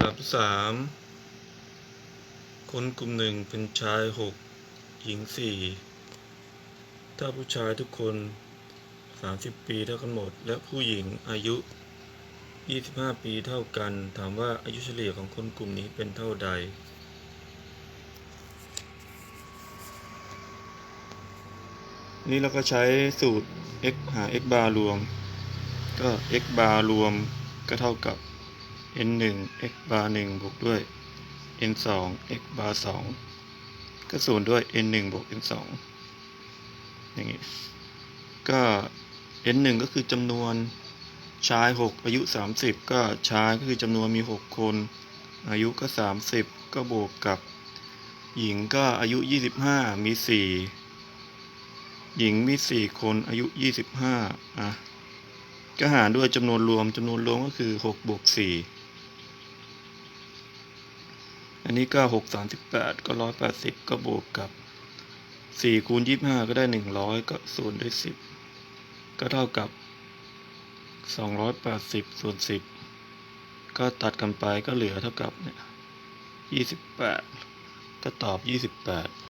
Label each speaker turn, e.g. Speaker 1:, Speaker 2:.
Speaker 1: หลักที่สามคนกลุ่มหนึ่งเป็นชายหกหญิงสี่ถ้าผู้ชายทุกคนสามสิบปีเท่ากันหมด และผู้หญิงอายุยี่สิบห้าปีเท่ากัน ถามว่าอายุเฉลี่ยของคนกลุ่มนี้เป็นเท่าใด นี่เราก็ใช้สูตร x หา x bar รวม ก็ x bar รวมก็เท่ากับ n 1 x bar 1บวกด้วย n 2 x bar 2ก็ส่วนด้วย n 1บวก n 2อย่างนี้ก็ n 1ก็คือจำนวนชาย 6 อายุ 30 ก็ชายก็คือจำนวนมี 6 คน อายุก็ 30 ก็บวกกับหญิงก็อายุ 25 มี 4 หญิงมี 4 คนอายุ 25อะก็หารด้วยจำนวนรวมจำนวนรวมก็คือ 6 บวก 4 อันนี้ก็6 38ก็180ก็บวกกับ4คูณ25ก็ได้100ก็ส่วนด้วย10ก็เท่ากับ280ส่วน10ก็ตัดกันไปก็เหลือเท่ากับเนี่ย28ก็ตอบ28